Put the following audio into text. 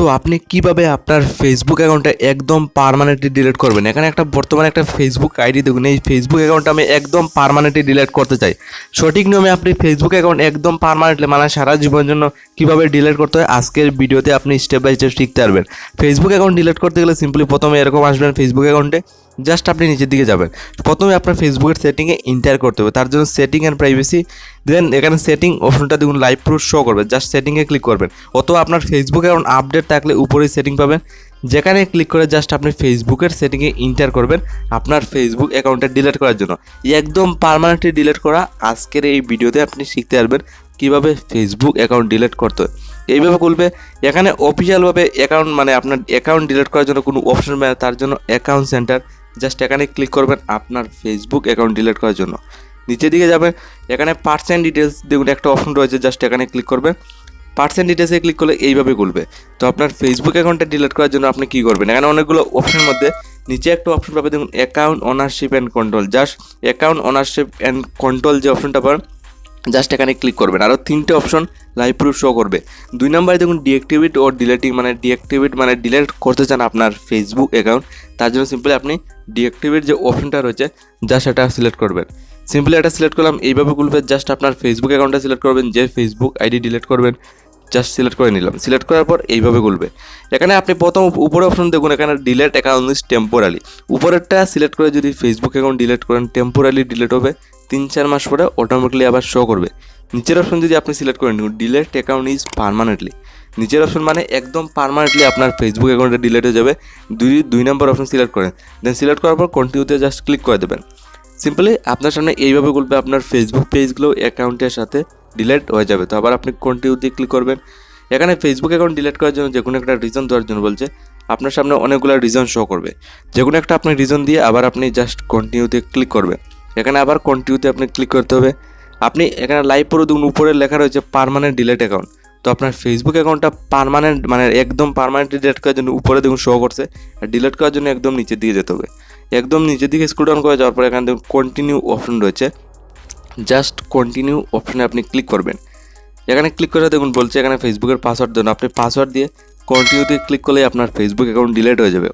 So আপনি কীভাবে আপনার ফেসবুক অ্যাকাউন্টটা একদম পারমানেন্টলি ডিলিট করবেন? এখানে একটা বর্তমানে একটা ফেসবুক আইডি দেখুন। এই ফেসবুক অ্যাকাউন্টটা আমি একদম পারমানেন্টলি ডিলিট করতে চাই। সঠিক নিয়মে আপনি ফেসবুক অ্যাকাউন্ট একদম পারমানেন্টলি মানে সারা জীবনের জন্য কীভাবে ডিলিট করতে হয়, আজকের ভিডিওতে আপনি স্টেপ বাই স্টেপ শিখতে পারবেন। ফেসবুক অ্যাকাউন্ট ডিলিট করতে গেলে সিম্পলি প্রথমে এরকম আসবেন ফেসবুক অ্যাকাউন্টে জাস্ট আপনি নিচের দিকে যাবেন। প্রথমে আপনার ফেসবুকের সেটিংয়ে ইন্টার করতে হবে। তার জন্য সেটিং অ্যান্ড প্রাইভেসি দেন এখানে সেটিং অপশনটা দেখুন লাইভ প্রুফ শো করবে। জাস্ট সেটিংয়ে ক্লিক করবেন। অথবা আপনার ফেসবুকে অ্যাকাউন্ট আপডেট থাকলে উপরেই সেটিং পাবেন। যেখানে ক্লিক করে জাস্ট আপনি ফেসবুকের সেটিংয়ে ইন্টার করবেন আপনার ফেসবুক অ্যাকাউন্টটা ডিলিট করার জন্য। একদম পারমানেন্টলি ডিলিট করা আজকের এই ভিডিওতে আপনি শিখতে পারবেন কীভাবে ফেসবুক অ্যাকাউন্ট ডিলিট করতে হয়। এইভাবে করবে এখানে অফিসিয়ালভাবে অ্যাকাউন্ট মানে আপনার অ্যাকাউন্ট ডিলিট করার জন্য কোনো অপশন পায় তার জন্য অ্যাকাউন্ট সেন্টার জাস্ট এখানে ক্লিক করবেন আপনার ফেসবুক অ্যাকাউন্ট ডিলিট করার জন্য। নিচের দিকে যাবেন, এখানে পার্সেন্ট ডিটেলস দেখুন একটা অপশন রয়েছে, জাস্ট এখানে ক্লিক করবেন। পার্সেন্ট ডিটেলসে ক্লিক করলে এইভাবে খুলবে। তো আপনার ফেসবুক অ্যাকাউন্টটা ডিলিট করার জন্য আপনি কী করবেন? এখানে অনেকগুলো অপশনের মধ্যে নিচে একটা অপশন পাবে দেখুন account ownership and control just account ownership and control যে অপশনটা পাবেন জাস্ট এখানে ক্লিক করবেন। আরও তিনটে অপশন লাইভ প্রুফ শো করবে। দুই নম্বরে দেখুন ডিঅ্যাক্টিভেট ও ডিলেটিং মানে ডিঅ্যাক্টিভেট মানে ডিলেট করতে চান আপনার ফেসবুক অ্যাকাউন্ট তার জন্য সিম্পলি আপনি ডিঅ্যাক্টিভেট যে অপশনটা রয়েছে, জাস্ট এটা সিলেক্ট করবেন। সিম্পলি এটা সিলেক্ট করলাম, এইভাবে খুলবে জাস্ট আপনার ফেসবুক অ্যাকাউন্টটা সিলেক্ট করবেন, যে ফেসবুক আইডি ডিলেট করবেন জাস্ট সিলেক্ট করে নিলাম। সিলেক্ট করার পর এইভাবে খুলবে এখানে আপনি প্রথম উপরে অপশন দেখুন, এখানে ডিলেট অ্যাকাউন্ট ইস টেম্পোরালি উপরেরটা সিলেক্ট করে যদি ফেসবুক অ্যাকাউন্ট ডিলেট করেন টেম্পোরালি ডিলেট হবে। তিন, চার মাস পরে অটোমেটিকলি আবার শো করবে। নিচের অপশন যদি আপনি সিলেক্ট করেন ডিলেট অ্যাকাউন্ট ইজ পারমানেন্টলি নিচের অপশন মানে একদম পারমানেন্টলি আপনার ফেসবুক অ্যাকাউন্টে ডিলেট হয়ে যাবে। দুই দুই নম্বর অপশন সিলেক্ট করেন। দেন সিলেক্ট করার পর কন্টিনিউতে জাস্ট ক্লিক করে দেবেন। সিম্পলি আপনার সামনে এইভাবে খুলবে আপনার ফেসবুক পেজগুলো অ্যাকাউন্টের সাথে। ডিলেট হয়ে যাবে। তো আবার আপনি কন্টিনিউতে ক্লিক করবেন। এখানে ফেসবুক অ্যাকাউন্ট ডিলিট করার জন্য যে কোনো একটা রিজন দেওয়ার জন্য বলছে, আপনার সামনে অনেকগুলো রিজন শো করবে। যে কোনো একটা আপনি রিজন দিয়ে আবার আপনি জাস্ট কন্টিনিউতে ক্লিক করবেন। এখানে আবার কন্টিনিউতে আপনি ক্লিক করতে হবে। আপনি এখানে লাইভ পুরো দেখুন, উপরে লেখা রয়েছে পারমানেন্ট ডিলেট অ্যাকাউন্ট তো আপনার ফেসবুক অ্যাকাউন্টটা পারমানেন্ট মানে একদম পারমানেন্ট ডিলেট করার জন্য উপরে দেখুন শো করছে। আর ডিলেট করার জন্য একদম নিচের দিকে যেতে হবে। একদম নিচের দিকে স্ক্রল ডাউন করে যাওয়ার পর এখানে দেখুন কন্টিনিউ অপশন রয়েছে। জাস্ট কন্টিনিউ অপশানে আপনি ক্লিক করবেন। এখানে ক্লিক করে দেখুন বলছে এখানে ফেসবুকের পাসওয়ার্ড দেন। আপনি পাসওয়ার্ড দিয়ে কন্টিনিউতে ক্লিক করলে আপনার ফেসবুক অ্যাকাউন্ট ডিলেট হয়ে যাবে।